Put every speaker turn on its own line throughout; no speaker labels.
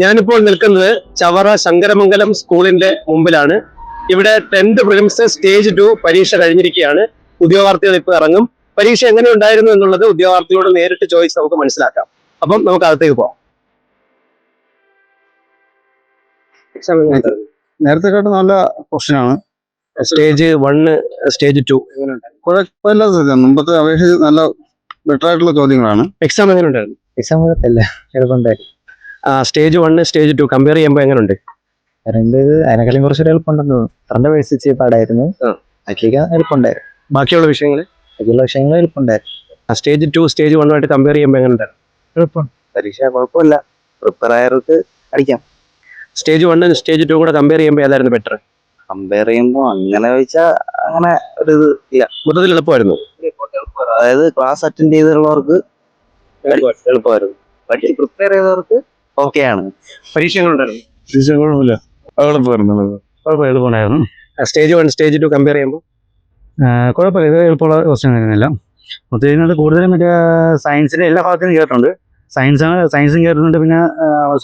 ഞാനിപ്പോൾ നിൽക്കുന്നത് ചവറ ശങ്കരമംഗലം സ്കൂളിന്റെ മുമ്പിലാണ്. ഇവിടെ ടെൻത്ത് പ്രിലിംസ് സ്റ്റേജ് ടു പരീക്ഷ കഴിഞ്ഞിരിക്കുകയാണ്. ഉദ്യോഗാർത്ഥികൾ ഇപ്പോൾ ഇറങ്ങും. പരീക്ഷ എങ്ങനെ ഉണ്ടായിരുന്നു എന്നുള്ളത് ഉദ്യോഗാർത്ഥികളോട് നേരിട്ട് ചോദിച്ച് നമുക്ക് മനസ്സിലാക്കാം. അപ്പം നമുക്ക് അകത്തേക്ക് പോവാം.
നേരത്തെ കേട്ട നല്ല ക്വസ്റ്റ്യൻ ആണ്.
സ്റ്റേജ് വണ്ണ് സ്റ്റേജ് ടു
കുഴപ്പമില്ല മുമ്പത്തെ അപേക്ഷിച്ച് നല്ല ബെറ്റർ ആയിട്ടുള്ള ചോദ്യങ്ങളാണ്.
എക്സാം എങ്ങനെ ഉണ്ടായിരുന്നു
എക്സാം കുഴപ്പമില്ല. എളുപ്പമുണ്ടായിരുന്നു.
Stage one stage two compare ചെയ്യുമ്പോൾ എങ്ങനെയുണ്ട്
ഉണ്ട് അതിനെക്കാളും കുറച്ചൊരു എളുപ്പമുണ്ടെന്ന് തോന്നുന്നു. വേഴ്സിച്ച് പാടായിരുന്നു. ബാക്കിയൊക്കെ എളുപ്പമുണ്ടായിരുന്നു.
ബാക്കിയുള്ള വിഷയങ്ങൾ
ബാക്കിയുള്ള വിഷയങ്ങൾ എളുപ്പമുണ്ടായിരുന്നു.
സ്റ്റേജ് ടു സ്റ്റേജ് വണ്ണുമായിട്ട് കമ്പയർ ചെയ്യുമ്പോൾ എങ്ങനെ ഉണ്ടായിരുന്നു
എളുപ്പം. പരീക്ഷ കുഴപ്പമില്ല. പ്രിപ്പയർ ആയവർക്ക് അടിക്കാം.
സ്റ്റേജ് വണ്ണും സ്റ്റേജ് ടു കൂടെ കമ്പയർ ചെയ്യുമ്പോൾ ഏതായിരുന്നു ബെറ്റർ
കമ്പയർ ചെയ്യുമ്പോൾ അങ്ങനെ ചോദിച്ചാൽ അങ്ങനെ ഒരു ഇത് ഇല്ല.
മൊത്തത്തിൽ എളുപ്പമായിരുന്നു.
അതായത് ക്ലാസ് അറ്റൻഡ് ചെയ്തിട്ടുള്ളവർക്ക് എളുപ്പമായിരുന്നു. പഠിച്ച് പ്രിപ്പയർ ചെയ്തവർക്ക് ഓക്കെയാണ്.
പരീക്ഷ എങ്ങനെ ഉണ്ടായിരുന്നു
കുഴപ്പമില്ല എളുപ്പമായിരുന്നു
എളുപ്പമുണ്ടായിരുന്നു
stage one stage two compare ചെയ്യുമ്പോൾ
കുഴപ്പമില്ല ഇത് എളുപ്പമുള്ള ക്വസ്റ്റ്യൻ ആയിരുന്നില്ല ഒത്തിരി കൂടുതലും മറ്റേ സയൻസിന്റെ എല്ലാ ഭാഗത്തും കേട്ടിട്ടുണ്ട്. സയൻസാണ് ആണ് സയൻസും കേട്ടിട്ടുണ്ട് പിന്നെ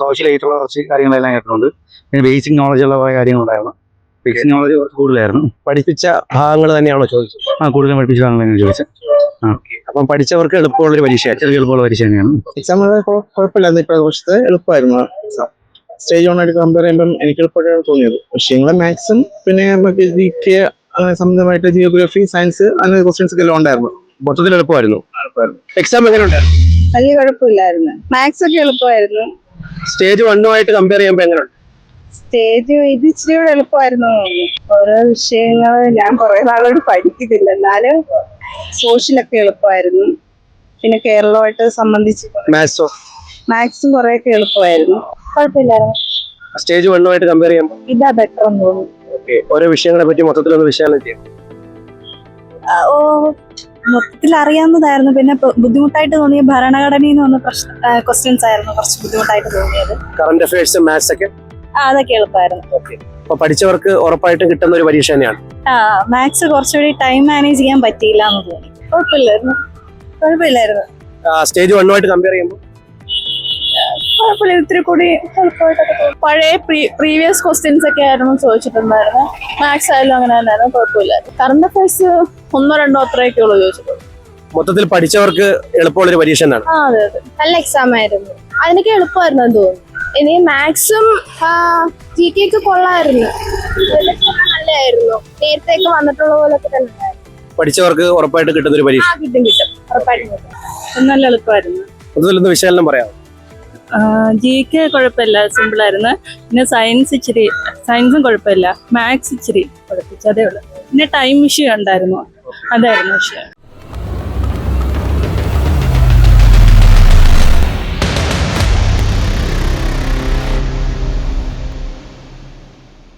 സോഷ്യൽ ആയിട്ടുള്ള കുറച്ച് കാര്യങ്ങളെല്ലാം കേട്ടിട്ടുണ്ട്. പിന്നെ ബേസിക് നോളജ് ഉള്ള കുറേ കാര്യങ്ങളുണ്ടായിരുന്നു. ബേസിക് നോളജ് കുറച്ച് കൂടുതലായിരുന്നു.
പഠിപ്പിച്ച ഭാഗങ്ങൾ തന്നെയാണോ ചോദിച്ചത്?
ആ കൂടുതലും പഠിപ്പിച്ച ഭാഗങ്ങൾ തന്നെയാണ് ചോദിച്ചത്.
അപ്പം പഠിച്ചവർക്ക് എളുപ്പമുള്ളൊരു പരീക്ഷ
ചെറിയ എളുപ്പമുള്ള പരീക്ഷ തന്നെയാണ്.
എക്സാം കുഴപ്പമില്ലായിരുന്നു ഇപ്രാവശ്യത്തെ എളുപ്പമായിരുന്നു സ്റ്റേജ് വൺ ആയിട്ട് കമ്പയർ ചെയ്യുമ്പോൾ എനിക്ക് എളുപ്പമായിട്ടാണ് തോന്നിയത്. വിഷയങ്ങൾ മാത്സും പിന്നെ നമുക്ക് ജി കെ സംബന്ധമായിട്ട് ജിയോഗ്രഫി സയൻസ് അങ്ങനെ ക്വസ്റ്റ്യൻസ് ഒക്കെ എല്ലാം ഉണ്ടായിരുന്നു.
മൊത്തത്തിൽ എളുപ്പമായിരുന്നു. എക്സാം എങ്ങനെ ഉണ്ടായിരുന്നു?
വലിയ കുഴപ്പമില്ലായിരുന്നു. മാത്സ് ഒക്കെ എളുപ്പമായിരുന്നു.
സ്റ്റേജ് വണ്ണുമായിട്ട് കമ്പയർ ചെയ്യുമ്പോൾ എങ്ങനെ ഉണ്ട്?
സ്റ്റേജ് ഇത് ഇച്ചിരി എളുപ്പമായിരുന്നു. ഓരോ വിഷയങ്ങൾ ഞാൻ കുറെ നാളോട് പഠിക്കുന്നില്ല എന്നാലും സോഷ്യലൊക്കെ എളുപ്പമായിരുന്നു. പിന്നെ കേരളമായിട്ട് സംബന്ധിച്ച്
മാത്സോ
മാത്സും കുറെയൊക്കെ എളുപ്പമായിരുന്നു. കുഴപ്പമില്ലായിരുന്നു.
സ്റ്റേജ് വണ്ണുമായിട്ട് കമ്പയർ ചെയ്യാം
ഇതാ ബെറ്റർ എന്ന് തോന്നുന്നു.
ഓരോ വിഷയങ്ങളെ പറ്റി മൊത്തത്തിലൊന്ന് വിശകലനം ചെയ്യാം.
ആ, ഓ മൊത്തത്തിൽ അറിയാവുന്നതായിരുന്നു. പിന്നെ ബു- ബുദ്ധിമുട്ടായിട്ട് തോന്നിയ ഭരണഘടനയിൽ നിന്ന് വന്ന പ്രശ്ന ക്വസ്റ്റ്യൻസ് ആയിരുന്നു കുറച്ച് ബുദ്ധിമുട്ടായിട്ട് തോന്നിയത്.
കറണ്ട് അഫയേഴ്സ് മാത്സ് ഒക്കെ?
ആ അതൊക്കെ എളുപ്പമായിരുന്നു.
അപ്പൊ പഠിച്ചവർക്ക് ഉറപ്പായിട്ട് കിട്ടുന്ന ഒരു പരീക്ഷ തന്നെയാണ്.
മാത്സ് കുറച്ചുകൂടി ടൈം മാനേജ് ചെയ്യാൻ പറ്റിയില്ല എന്ന് തോന്നി.
കുഴപ്പമില്ലായിരുന്നു. കുഴപ്പമില്ലായിരുന്നു.
സ്റ്റേജ് വണ്ണുമായിട്ട് കമ്പയർ ചെയ്യുമ്പോൾ
കുഴപ്പമില്ല ഇത്തിരി കൂടി. പഴയ പ്രീവിയസ് ക്വസ്റ്റ്യൻസ് ഒക്കെ ആയിരുന്നു ചോദിച്ചിട്ടുണ്ടായിരുന്നു. മാത്സ് ആയാലും അങ്ങനെ തന്നെയായിരുന്നു കുഴപ്പമില്ലായിരുന്നു. കറണ്ട് അഫയേഴ്സ് ഒന്നോ രണ്ടോ അത്രയൊക്കെ ഉള്ളൂ ചോദിച്ചിട്ടുള്ളൂ
മൊത്തത്തിൽ പഠിച്ചവർക്ക്
എളുപ്പമുള്ള ഒരു പരീക്ഷ
നല്ല എക്സാം ആയിരുന്നു. അതിനൊക്കെ എളുപ്പമായിരുന്നു തോന്നുന്നു ഇനി മാത്സും ജി കെ ഒക്കെ കൊള്ളായിരുന്നു നല്ലതായിരുന്നു. നേരത്തെ ഒക്കെ വന്നിട്ടുള്ള പോലൊക്കെ തന്നെ
പഠിച്ചവർക്ക് ഉറപ്പായിട്ട് കിട്ടുന്ന ഒരു പരീക്ഷ
കിട്ടും കിട്ടും. ഉറപ്പായിട്ടും
നല്ല എളുപ്പമായിരുന്നു.
മൊത്തത്തിലൊന്ന് വിശകലനം പറയാം
ജി കെ കുഴപ്പമില്ല. സിമ്പിൾ ആയിരുന്നു. പിന്നെ സയൻസ് ഇച്ചിരി സയൻസും കുഴപ്പമില്ല. മാത്സ് ഇച്ചിരി കുഴപ്പിച്ചു അതേ ഉള്ളൂ. പിന്നെ ടൈം ഇഷ്യൂ ഉണ്ടായിരുന്നു. അതായിരുന്നു വിഷയം.